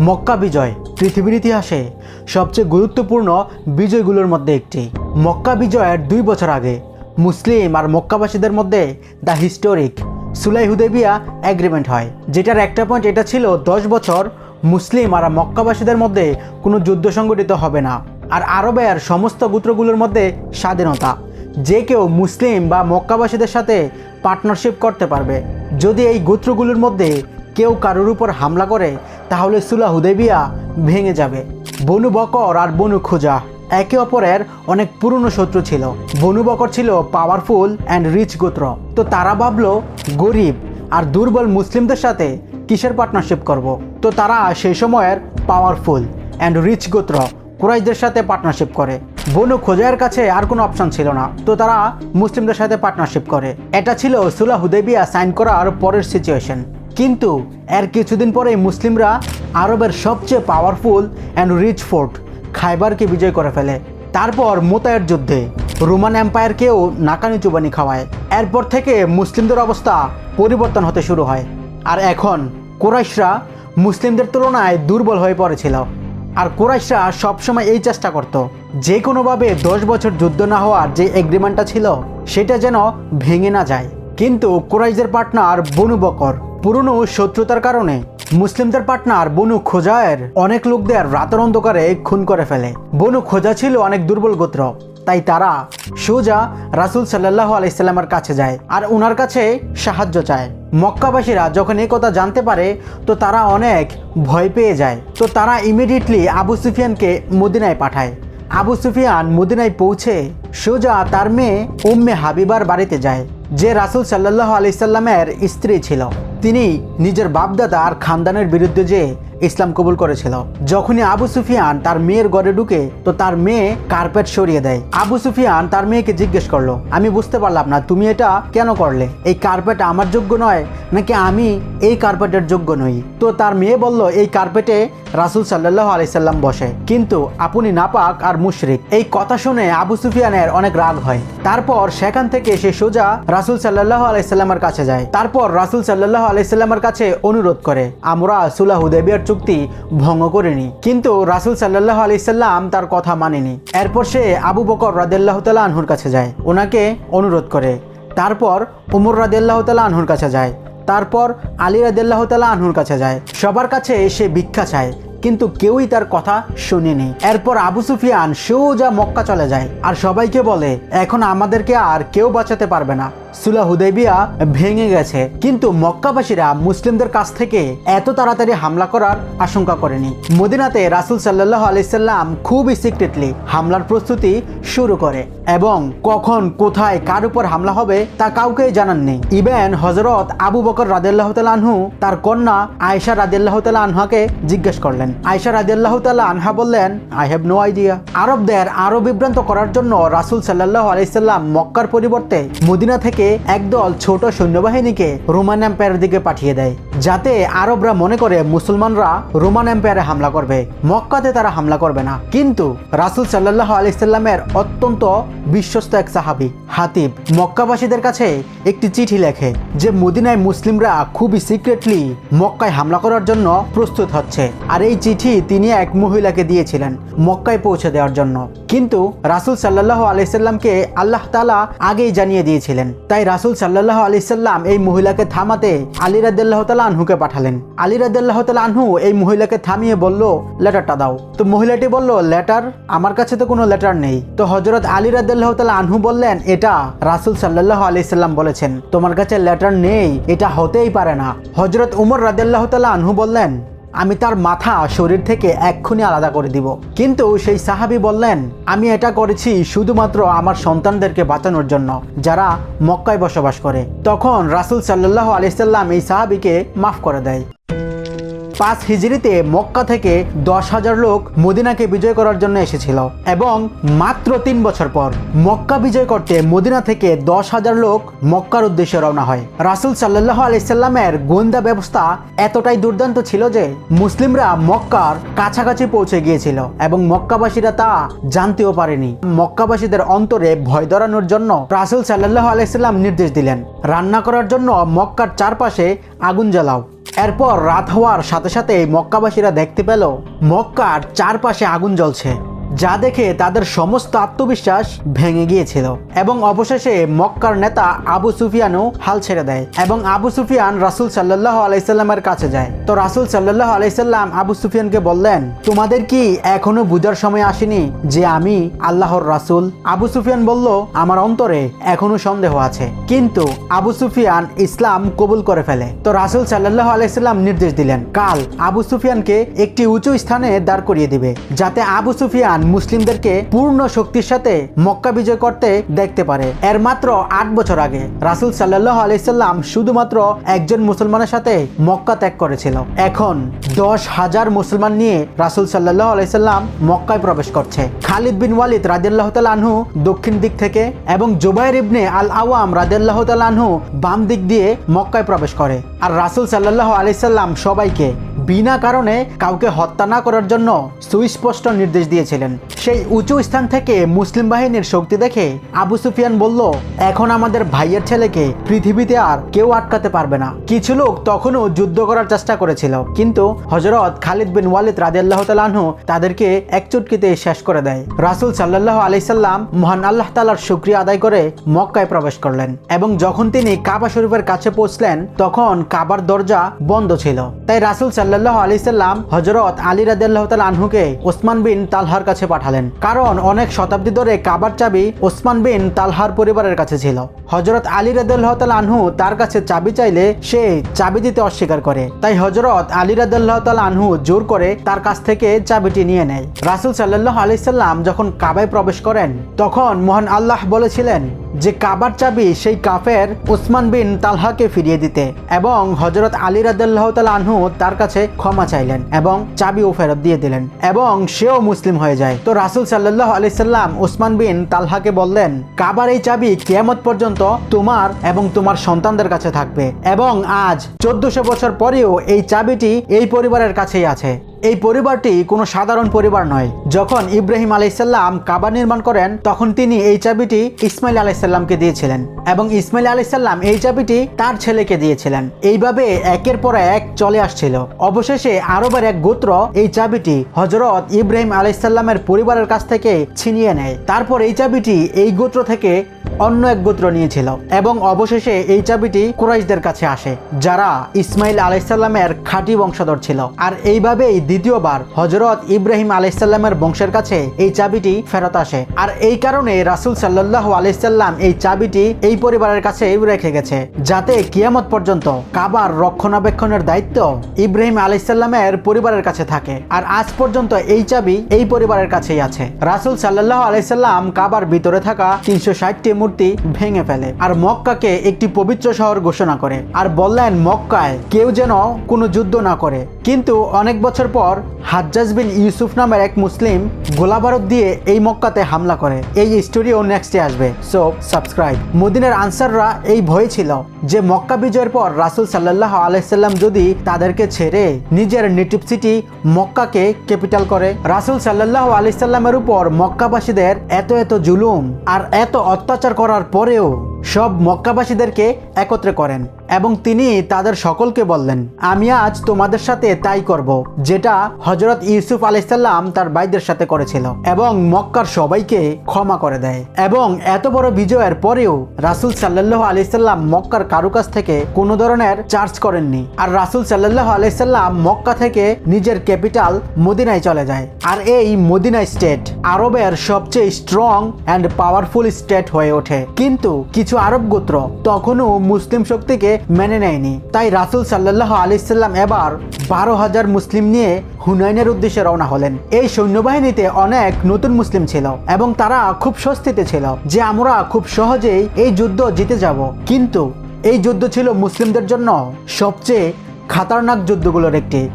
মক্কা বিজয়, পৃথিবীর ইতিহাসে সবচেয়ে গুরুত্বপূর্ণ বিজয়গুলোর মধ্যে একটি। মক্কা বিজয়ের দুই বছর আগে মুসলিম আর মক্কাবাসীদের মধ্যে the historic Sulh Hudaybiyah agreement হয়, যেটার একটা পয়েন্ট এটা ছিল দশ বছর মুসলিম আর মক্কাবাসীদের মধ্যে কোনো যুদ্ধ সংগঠিত হবে না। আর আরবের সমস্ত গোত্রগুলোর মধ্যে স্বাধীনতা, যে কেউ মুসলিম বা মক্কাবাসীদের সাথে পার্টনারশিপ করতে পারবে। যদি এই গোত্রগুলোর মধ্যে কেউ কারোর উপর হামলা করে তাহলে সুলা হুদেবিয়া ভেঙে যাবে। বনু বকর আর বনু খুজা, একে অপরের অনেক পুরনো শত্রু ছিল। বনু বকর ছিল পাওয়ারফুল অ্যান্ড রিচ গোত্র। তো তারা ভাবলো, গরিব আর দুর্বল মুসলিমদের সাথে কিসের পার্টনারশিপ করব। তো তারা সেই সময়ের পাওয়ারফুল অ্যান্ড রিচ গোত্র কুরাইশদের সাথে পার্টনারশিপ করে। বনু খোজাইয়ের কাছে আর কোনো অপশন ছিল না। তো তারা মুসলিমদের সাথে পার্টনারশিপ করে। এটা ছিল সুলা হুদেবিয়া সাইন করার পরের সিচুয়েশন কিন্তু এর কিছুদিন পরেই মুসলিমরা আরবের সবচেয়ে পাওয়ারফুল অ্যান্ড রিচ ফোর্ট খাইবারকে বিজয় করে ফেলে। তারপর মোতায়ের যুদ্ধে রোমান এম্পায়ারকেও নাকানি চুবানি খাওয়ায়। এরপর থেকে মুসলিমদের অবস্থা পরিবর্তন হতে শুরু হয়। আর এখন কোরাইশরা মুসলিমদের তুলনায় দুর্বল হয়ে পড়েছিল। আর কোরাইশরা সবসময় এই চেষ্টা করত যে কোনোভাবে দশ বছর যুদ্ধ না হওয়ার যে এগ্রিমেন্টটা ছিল, সেটা যেন ভেঙে না যায়। কিন্তু কোরাইশদের পার্টনার বনু বকর পুরনো শত্রুতার কারণে মুসলিমদের পার্টনার বনু খোজায়ের অনেক লোকদের রাতের অন্ধকারে খুন করে ফেলে। বনু খোজা ছিল অনেক দুর্বল গোত্র, তাই তারা সোজা রাসুল সাল্লাহ আলাইসাল্লামের কাছে যায় আর ওনার কাছে সাহায্য চায়। মক্কাবাসীরা যখন এই কথা জানতে পারে, তো তারা অনেক ভয় পেয়ে যায়। তো তারা ইমিডিয়েটলি আবু সুফিয়ানকে মদিনায় পাঠায়। আবু সুফিয়ান মদিনায় পৌঁছে সোজা তার মেয়ে উম্মে হাবিবার বাড়িতে যায়, যে রাসুল সাল্লাহ আলাইসাল্লামের স্ত্রী ছিল। তিনি নিজের বাপদাদা আর খানদানের বিরুদ্ধে যে ইসলাম কবুল করেছিল। যখনই আবু সুফিয়ান তার মেয়ের ঘরে ঢুকে, তো তার মেয়ে কার্পেট সরিয়ে দেয়। আবু সুফিয়ান তার মেয়েকে জিজ্ঞেস করল, আমি বুঝতে পারলাম না, তুমি এটা কেন করলে? এই কার্পেট আমার যোগ্য নয়, নাকি আমি এই কার্পেটের যোগ্য নই? তো তার মেয়ে বলল, এই কার্পেটে রাসুল সাল্লাহ আলাইসাল্লাম বসে, কিন্তু আপনি নাপাক আর মুশরিক। এই কথা শুনে আবু সুফিয়ানের অনেক রাগ হয়। তারপর সেখান থেকে সে সোজা রাসুল সাল্লাহ আলাইসাল্লামের কাছে যায়। তারপর রাসুল সাল্লাহ আলাইসাল্লামের কাছে অনুরোধ করে, আমরা সুলাহ হুদেবিয়ার চুক্তি ভঙ্গ করিনি। কিন্তু রাসুল সাল্লাহ আলাইসাল্লাম তার কথা মানেনি। এরপর সে আবু বকর রাদেল্লাহ তালা আনহুর কাছে যায় ওনাকে অনুরোধ করে। তারপর উমর রাদেল্লাহ তালা আনহুর কাছে যায়, তারপর আলী রাদেল্লাহ তালা আনহুর কাছে যায়। সবার কাছে সে ভিক্ষা চায়, কিন্তু কেউই তার কথা শুনেনি। এরপর আবু সুফিয়ান সোজা মক্কা চলে যায়, আর সবাইকে বলে, এখন আমাদেরকে আর কেউ বাঁচাতে পারবে না। সুলা হুদেবিয়া ভেঙে গেছে। কিন্তু মক্কাবাসীরা মুসলিমদের কাছ থেকে এত তাড়াতাড়ি হামলা করার আশঙ্কা করেনি। মদিনাতে রাসুল সাল্লাহ আলাইসাল্লাম খুবই সিক্রেটলি হামলার প্রস্তুতি শুরু করে এবং কখন, কোথায়, কার উপর হামলা হবে তা কাউকেই জানাননি। ইভেন হজরত আবু বকর রাদেল্লাহ আনহু তার কন্যা আয়সা রাদেল্লাহ আনহাকে জিজ্ঞেস করলেন। আয়সা রাদেল্লাহ আনহা বললেন আই হ্যাভ নো আইডিয়া আরবদের আরও বিভ্রান্ত করার জন্য রাসুল সাল্লাহ আলাইসাল্লাম মক্কার পরিবর্তে মদিনা থেকে একদল ছোট সৈন্যবাহিনীকে রোমান এম্পায়ারের দিকে পাঠিয়ে দেয়। যাতে আরবরা মনে করে মুসলমানরা রোমান এম্পায়ারে হামলা করবে। মক্কাতে তারা হামলা করবে না। কিন্তু রাসুল সাল্লাহ আলাইসাল্লামের অত্যন্ত বিশ্বস্ত এক সাহাবি, হাতিব, মক্কাবাসীদের কাছে একটি চিঠি লেখে যে মদিনায় মুসলিমরা খুবই সিক্রেটলি মক্কায় হামলা করার জন্য প্রস্তুত হচ্ছে। আর এই চিঠি তিনি এক মহিলাকে দিয়েছিলেন মক্কায় পৌঁছে দেওয়ার জন্য। কিন্তু রাসুল সাল্লাহ আলাইসাল্লামকে আল্লাহ তালা আগেই জানিয়ে দিয়েছিলেন। তাই রাসুল সাল্লাহ আলাইসাল্লাম এই মহিলাকে থামাতে আলী তালা আনহুকে পাঠালেন। আলী রাদ্দাল্লাহ তাল আনহু এই মহিলাকে থামিয়ে বলল, লেটারটা দাও। তো মহিলাটি বলল, লেটার? আমার কাছে তো কোনো লেটার নেই। তো হজরত আলী রাদ্দাল্লাহ তাল আনহু বললেন, এটা রাসুল সাল্লাহ আলাইসাল্লাম বলেছেন, তোমার কাছে লেটার নেই, এটা হতেই পারে না। হজরত উমর রাদ্দাল্লাহ তাল আনহু বললেন আমি তার মাথা শরীর থেকে এক্ষুনি আলাদা করে দিব। কিন্তু সেই সাহাবি বললেন, আমি এটা করেছি শুধুমাত্র আমার সন্তানদেরকে বাঁচানোর জন্য, যারা মক্কায় বসবাস করে। তখন রাসুল সাল্লাহ আলিয়াল্লাম এই সাহাবিকে মাফ করে দেয়। পাঁচ হিজড়িতে মক্কা থেকে দশ হাজার লোক মদিনাকে বিজয় করার জন্য এসেছিল। এবং মাত্র তিন বছর পর মক্কা বিজয় করতে মদিনা থেকে দশ হাজার লোক মক্কার উদ্দেশ্যে রওনা হয়। রাসুল সাল্লাহ আলাইসাল্লামের গোয়েন্দা ব্যবস্থা এতটাই দুর্দান্ত ছিল যে মুসলিমরা মক্কার কাছাকাছি পৌঁছে গিয়েছিল এবং মক্কাবাসীরা তা জানতেও পারেনি। মক্কাবাসীদের অন্তরে ভয় ধরানোর জন্য রাসুল সাল্লাহ আলাইসাল্লাম নির্দেশ দিলেন। রান্না করার জন্য মক্কার চারপাশে আগুন জ্বালাও। এরপর রাত হওয়ার সাথে সাথে মক্কাবাসীরা দেখতে পেল মক্কার চারপাশে আগুন জ্বলছে। যা দেখে তাদের সমস্ত আত্মবিশ্বাস ভেঙে গিয়েছিল। এবং অবশেষে মক্কার নেতা আবু সুফিয়ানও হাল ছেড়ে দেয় এবং আবু সুফিয়ান রাসুল সাল্লাহ আলাইসাল্লামের কাছে যায়। তো রাসুল সাল্লাহ আলাইসাল্লাম আবু সুফিয়ানকে বললেন, তোমাদের কি এখনও বুঝার সময় আসেনি যে আমি আল্লাহর রাসুল? আবু সুফিয়ান বলল, আমার অন্তরে এখনও সন্দেহ আছে। কিন্তু আবু সুফিয়ান ইসলাম কবুল করে ফেলে। তো রাসুল সাল্লাহ আলাইসাল্লাম নির্দেশ দিলেন, কাল আবু সুফিয়ানকে একটি উঁচু স্থানে দাঁড় করিয়ে দিবে, যাতে আবু সুফিয়ান মুসলিমদেরকে পূর্ণ শক্তির সাথে মক্কা বিজয় করতে দেখতে পারে। এর মাত্র আট বছর আগে রাসুল সাল্লাহ আলাইসাল্লাম শুধুমাত্র একজন মুসলমানের সাথে মক্কা ত্যাগ করেছিল। এখন দশ হাজার মুসলমান নিয়ে রাসুল সাল্লাহ আলাইসাল্লাম মক্কায় প্রবেশ করছে। খালিদ বিন ওয়ালিদ রাজিয়াল্লাহ তাল আনহু দক্ষিণ দিক থেকে এবং জুবাইর ইবনে আল আওয়াম রাজিয়াল্লাহ তাল আনহু বাম দিক দিয়ে মক্কায় প্রবেশ করে। আর রাসুল সাল্লাহ আলাইসাল্লাম সবাইকে বিনা কারণে কাউকে হত্যা না করার জন্য সুস্পষ্ট নির্দেশ দিয়েছিলেন। সেই উঁচু স্থান থেকে মুসলিম বাহিনীর শক্তি দেখে আবু সুফিয়ান বলল, এখন আমাদের ভাইয়ের ছেলেকে পৃথিবীতে আর কেউ আটকাতে পারবে না। কিছু লোক তখনও যুদ্ধ করার চেষ্টা করেছিল, কিন্তু হজরত খালিদ বিন ওয়ালিদ রাদিয়াল্লাহু তাআলাহু তাদেরকে এক চুটকিতে শেষ করে দেয়। রাসূল সাল্লাল্লাহু আলাইহি সাল্লাম মহান আল্লাহ তালার শুক্রিয়া আদায় করে মক্কায় প্রবেশ করলেন এবং যখন তিনি কাবা শরীফের কাছে পৌঁছলেন, তখন কাবার দরজা বন্ধ ছিল। তাই রাসূল সাল্লাল্লাহু আলাইহি সাল্লাম হযরত আলী রাদিয়াল্লাহু তাআলা আনহুকে ওসমান বিন তালহার কাছে পাঠালেন। কারণ অনেক শতাব্দী ধরে কাবার চাবি ওসমান বিন তালহার পরিবারের কাছে ছিল। হজরত আলী তাআলা আনহু তার কাছে চাবি চাইলে সে চাবি দিতে অস্বীকার করে। তাই হজরত আলী তাআলা আনহু জোর করে তার কাছ থেকে চাবিটি নিয়ে নেয়। রাসুল সাল্লাহ আলি সাল্লাম যখন কাবায় প্রবেশ করেন, তখন মহান আল্লাহ বলেছিলেন যে কাবার চাবি সেই কাফের উসমান বিন তালহাকে ফিরিয়ে দিতে এবং হজরত আলী রাদাল্লাহ তাল আনহু তার কাছে ক্ষমা চাইলেন এবং চাবিও ফেরত দিয়ে দিলেন এবং সেও মুসলিম হয়ে যায়। তো রাসুল সাল্লাহ আলি সাল্লাম উসমান বিন তালহাকে বললেন, কাবার এই চাবি কিয়ামত পর্যন্ত তোমার এবং তোমার সন্তানদের কাছে থাকবে এবং আজ চোদ্দশো বছর পরেও এই চাবিটি এই পরিবারের কাছেই আছে। এই পরিবারটি কোনো সাধারণ পরিবার নয়। যখন ইব্রাহিম আলাইসাল্লাম কাবা নির্মাণ করেন, তখন তিনি এই চাবিটি ইসমাইল আলাইসাল্লামকে দিয়েছিলেন এবং ইসমাইল আলাইসাল্লাম এই চাবিটি তার ছেলেকে দিয়েছিলেন। এইভাবে একের পর এক চলে আসছিল। অবশেষে আরবের এক গোত্র এই চাবিটি হজরত ইব্রাহিম আলাইসাল্লামের পরিবারের কাছ থেকে ছিনিয়ে নেয়। তারপর এই চাবিটি এই গোত্র থেকে অন্য এক গোত্র নিয়েছিল এবং অবশেষে এই চাবিটি কুরাইশদের কাছে আসে, যারা ইসমাইল আলাইসাল্লামের খাঁটি বংশধর ছিল। আর এইভাবেই দ্বিতীয়বার হজরত ইব্রাহিম আলাইসাল্লামের বংশের কাছে এই চাবিটি ফেরত আসে। আর এই কারণে রাসুল সাল্লাহ আলাইসাল্লাম এই চাবিটি এই পরিবারের কাছে রেখে গেছে, যাতে কিয়ামত পর্যন্ত কাবার রক্ষণাবেক্ষণের দায়িত্ব ইব্রাহিম আলাইসাল্লামের পরিবারের কাছে থাকে। আর আজ পর্যন্ত এই চাবি এই পরিবারের কাছেই আছে। রাসুল সাল্লাহ আলাইসাল্লাম কাবার ভিতরে থাকা তিনশো ষাটটি মূর্তি ভেঙে ফেলে। আর মক্কাকে একটি পবিত্র শহর ঘোষণা করে। আর বললেন, মক্কায় কেউ যেন কোনো যুদ্ধ না করে। কিন্তু অনেক বছর পর হাজ্জাজ বিন ইউসুফ নামের এক মুসলিম গোলাবারত দিয়ে এই মক্কাতে হামলা করে। এই স্টোরিও নেক্সটে আসবে। সো সাবস্ক্রাইব মদিনের আনসাররা এই ভয় ছিল যে মক্কা বিজয়ের পর রাসুল সাল্লাহ আলাইসাল্লাম যদি তাদেরকে ছেড়ে নিজের নেটিভ সিটি মক্কাকে ক্যাপিটাল করে, রাসুল সাল্লাহ আলাইসাল্লামের উপর মক্কাবাসীদের এত এত জুলুম আর এত অত্যাচার করার পরেও সব মক্কাবাসীদেরকে একত্রে করেন। এবং তিনি তাদের সকলকে বললেন, আমি আজ তোমাদের সাথে তাই করব, যেটা হজরত ইউসুফ আলাইসাল্লাম তার ভাইদের সাথে করেছিল এবং মক্কার সবাইকে ক্ষমা করে দেয়। এবং এত বড় বিজয়ের পরেও রাসুল সাল্লাহ আলাইসাল্লাম মক্কার কারু কাছ থেকে কোনো ধরনের চার্জ করেননি। আর রাসুল সাল্লাহ আলাইসাল্লাম মক্কা থেকে নিজের ক্যাপিটাল মদিনায় চলে যায়। আর এই মদিনা স্টেট আরবের সবচেয়ে স্ট্রং অ্যান্ড পাওয়ারফুল স্টেট হয়ে ওঠে। কিন্তু কিছু আরব গোত্র তখনও মুসলিম শক্তিকে মেনে নেয়নি। তাই রাসুল সাল্লাহ আলিসাল্লাম এবার বারো হাজার মুসলিম নিয়ে হুনাইনের উদ্দেশ্যে রওনা হলেন। এই সৈন্যবাহিনীতে অনেক নতুন মুসলিম ছিল এবং তারা খুব স্বস্তিতে ছিল যে আমরা খুব সহজেই এই যুদ্ধ জিতে যাব। কিন্তু এই যুদ্ধ ছিল মুসলিমদের জন্য সবচেয়ে খাতারনাক যুদ্ধগুলোর একটি।